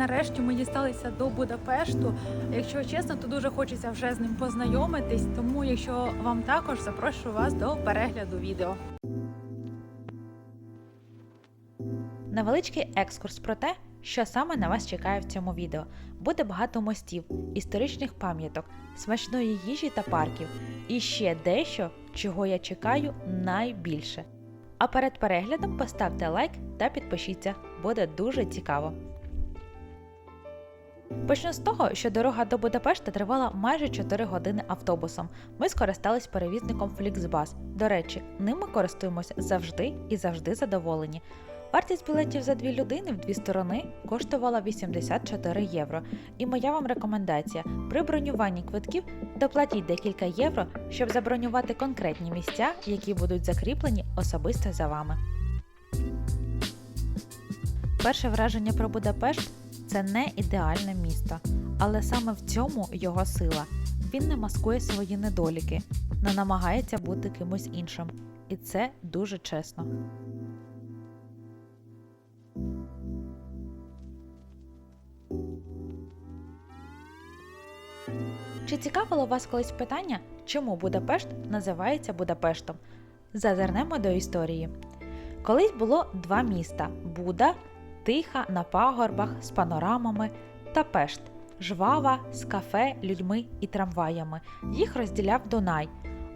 нарешті ми дісталися до Будапешту. Якщо чесно, то дуже хочеться вже з ним познайомитись. Тому, якщо вам також запрошую вас до перегляду відео. Невеличкий екскурс про те, що саме на вас чекає в цьому відео. Буде багато мостів, історичних пам'яток, смачної їжі та парків. І ще дещо, чого я чекаю найбільше. А перед переглядом поставте лайк та підпишіться, буде дуже цікаво. Почну з того, що дорога до Будапешта тривала майже 4 години автобусом. Ми скористались перевізником Flixbus. До речі, ним ми користуємося завжди і завжди задоволені. Вартість білетів за дві людини в дві сторони коштувала 84 євро. І моя вам рекомендація: при бронюванні квитків доплатіть декілька євро, щоб забронювати конкретні місця, які будуть закріплені особисто за вами. Перше враження про Будапешт це не ідеальне місто, але саме в цьому його сила. Він не маскує свої недоліки, не намагається бути кимось іншим. І це дуже чесно. Чи цікавило вас колись питання, чому Будапешт називається Будапештом? Зазирнемо до історії. Колись було два міста Буда, тиха на пагорбах з панорамами та Пешт, жвава з кафе, людьми і трамваями. Їх розділяв Дунай.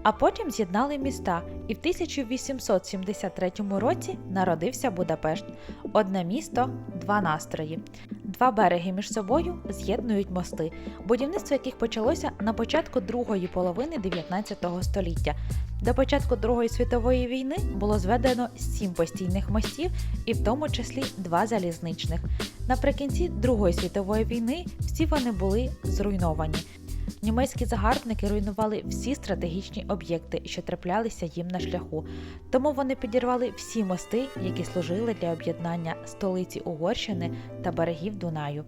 А потім з'єднали міста, і в 1873 році народився Будапешт. Одне місто, два настрої. Два береги між собою з'єднують мости, будівництво яких почалося на початку другої половини 19 століття. До початку Другої світової війни було зведено сім постійних мостів, і в тому числі два залізничних. Наприкінці Другої світової війни всі вони були зруйновані. Німецькі загарбники руйнували всі стратегічні об'єкти, що траплялися їм на шляху, тому вони підірвали всі мости, які служили для об'єднання столиці Угорщини та берегів Дунаю.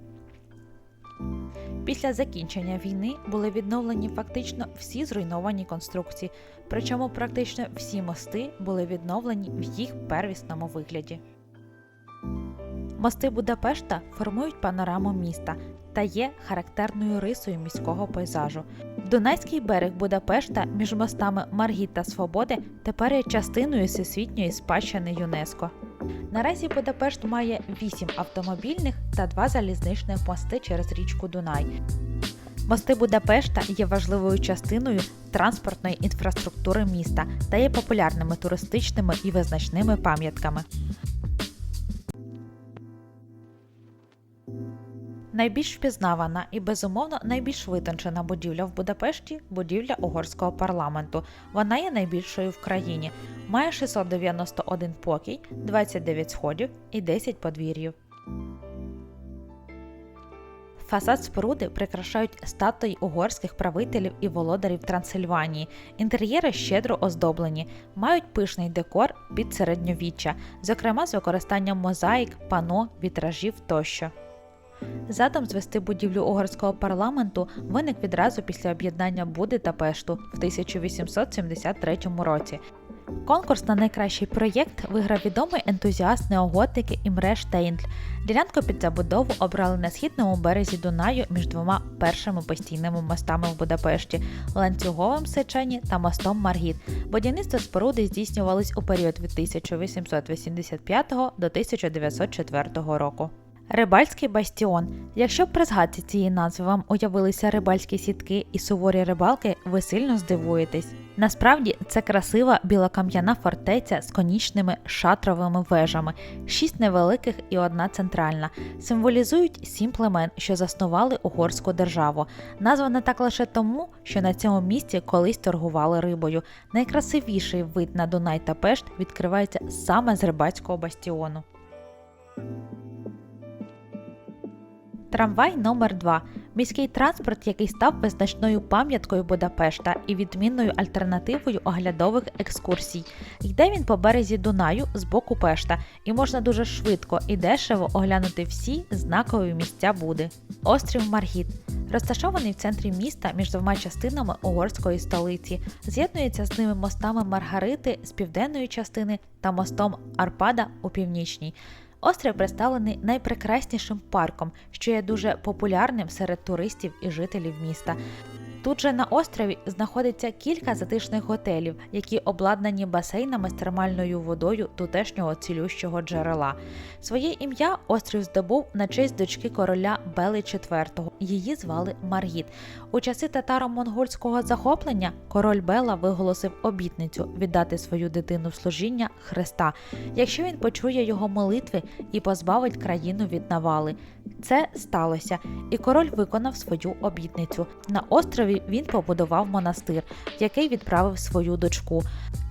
Після закінчення війни були відновлені фактично всі зруйновані конструкції, причому практично всі мости були відновлені в їх первісному вигляді. Мости Будапешта формують панораму міста та є характерною рисою міського пейзажу. Дунайський берег Будапешта між мостами Маргіт та Свободи тепер є частиною всесвітньої спадщини ЮНЕСКО. Наразі Будапешт має 8 автомобільних та 2 залізничних мости через річку Дунай. Мости Будапешта є важливою частиною транспортної інфраструктури міста та є популярними туристичними і визначними пам'ятками. Найбільш впізнавана і безумовно найбільш витончена будівля в Будапешті будівля угорського парламенту. Вона є найбільшою в країні. Має 691 покій, 29 сходів і 10 подвір'їв. Фасад споруди прикрашають статуї угорських правителів і володарів Трансильванії. Інтер'єри щедро оздоблені, мають пишний декор під середньовіччя, зокрема з використанням мозаїк, пано, вітражів тощо. Задум звести будівлю угорського парламенту виник відразу після об'єднання Буди та Пешту в 1873 році. Конкурс на найкращий проєкт виграв відомий ентузіаст неоготики Імре Штейндль. Ділянку під забудову обрали на східному березі Дунаю між двома першими постійними мостами в Будапешті ланцюговим Сечені та мостом Маргіт. Будівництво споруди здійснювалось у період від 1885 до 1904 року. Рибальський бастіон. Якщо при згадці цієї назви вам уявилися рибальські сітки і суворі рибалки, ви сильно здивуєтесь. Насправді це красива білокам'яна фортеця з конічними шатровими вежами, шість невеликих і одна центральна, символізують сім племен, що заснували угорську державу. Названа так лише тому, що на цьому місці колись торгували рибою. Найкрасивіший вид на Дунай та Пешт відкривається саме з рибацького бастіону. Трамвай номер 2 міський транспорт, який став визначною пам'яткою Будапешта і відмінною альтернативою оглядових екскурсій. Йде він по березі Дунаю з боку Пешта, і можна дуже швидко і дешево оглянути всі знакові місця Буди. Острів Маргіт розташований в центрі міста між двома частинами угорської столиці, з'єднується з ними мостами Маргарити з південної частини та мостом Арпада у північній. Острів представлений найпрекраснішим парком, що є дуже популярним серед туристів і жителів міста. Тут же на острові знаходиться кілька затишних готелів, які обладнані басейнами з термальною водою тутешнього цілющого джерела. Своє ім'я острів здобув на честь дочки короля Бели IV. Її звали Маргіт. У часи татаро-монгольського захоплення король Бела виголосив обітницю віддати свою дитину в служіння Христа, якщо він почує його молитви і позбавить країну від навали. Це сталося, і король виконав свою обітницю. На острові він побудував монастир, в який відправив свою дочку.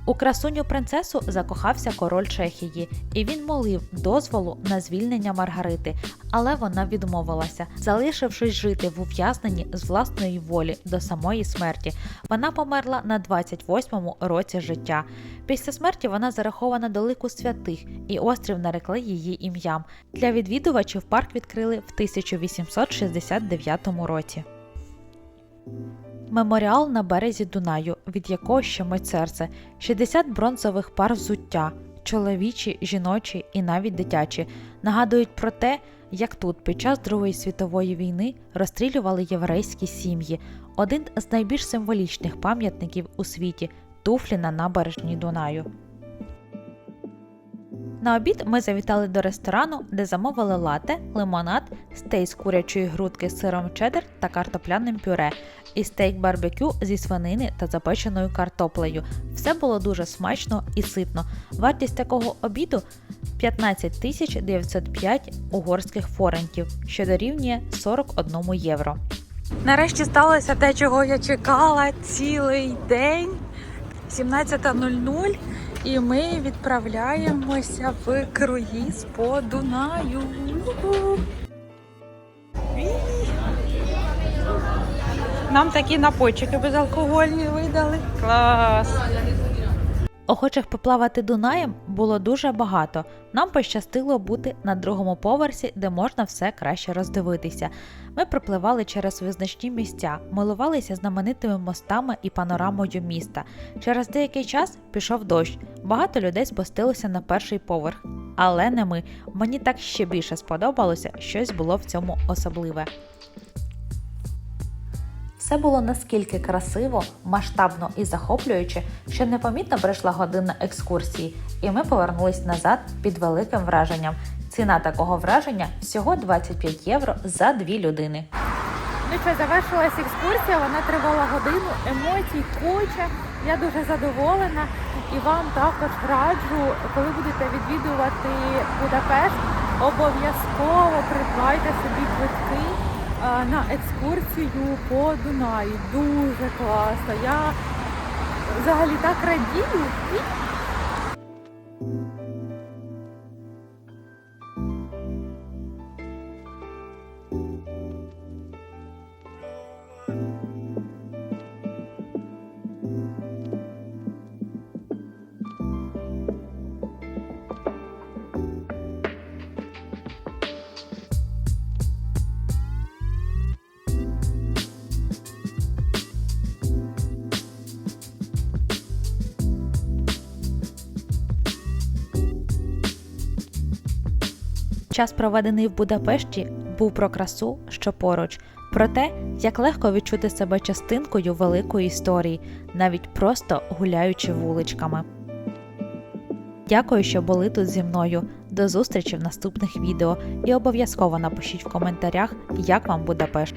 У красуню принцесу закохався король Чехії, і він молив дозволу на звільнення Маргарити, але вона відмовилася, залишившись жити в ув'язненні з власної волі до самої смерті. Вона померла на 28-му році життя. Після смерті вона зарахована до лику святих, і острів нарекли її ім'ям. Для відвідувачів парк відкрили в 1869 році. Меморіал на березі Дунаю, від якого щемить серце, 60 бронзових пар взуття, чоловічі, жіночі і навіть дитячі, нагадують про те, як тут під час Другої світової війни розстрілювали єврейські сім'ї. Один з найбільш символічних пам'ятників у світі туфлі на набережні Дунаю. На обід ми завітали до ресторану, де замовили лате, лимонад, стейк з курячої грудки з сиром чеддер та картопляним пюре, і стейк барбекю зі свинини та запеченою картоплею. Все було дуже смачно і ситно. Вартість такого обіду 15 тисяч 905 угорських форентів, що дорівнює 41 євро. Нарешті сталося те, чого я чекала цілий день. 17.00 і ми відправляємося в круїз по Дунаю. Нам такі напойчики безалкогольні видали. Клас! Охочих поплавати Дунаєм було дуже багато. Нам пощастило бути на другому поверсі, де можна все краще роздивитися. Ми пропливали через визначні місця, милувалися знаменитими мостами і панорамою міста. Через деякий час пішов дощ. Багато людей спустилося на перший поверх. Але не ми. Мені так ще більше сподобалося, щось було в цьому особливе. Все було наскільки красиво, масштабно і захоплююче, що непомітно прийшла година екскурсії, і ми повернулись назад під великим враженням. Ціна такого враження всього 25 євро за дві людини. Ну що, завершилась екскурсія, вона тривала годину, емоцій куча. Я дуже задоволена і вам також раджу, коли будете відвідувати Будапешт, обов'язково придбайте собі квитки на екскурсію по Дунаю. Дуже класно. Я взагалі так радію. Час, проведений в Будапешті, був про красу, що поруч, про те, як легко відчути себе частинкою великої історії, навіть просто гуляючи вуличками. Дякую, що були тут зі мною. До зустрічі в наступних відео і обов'язково напишіть в коментарях, як вам Будапешт.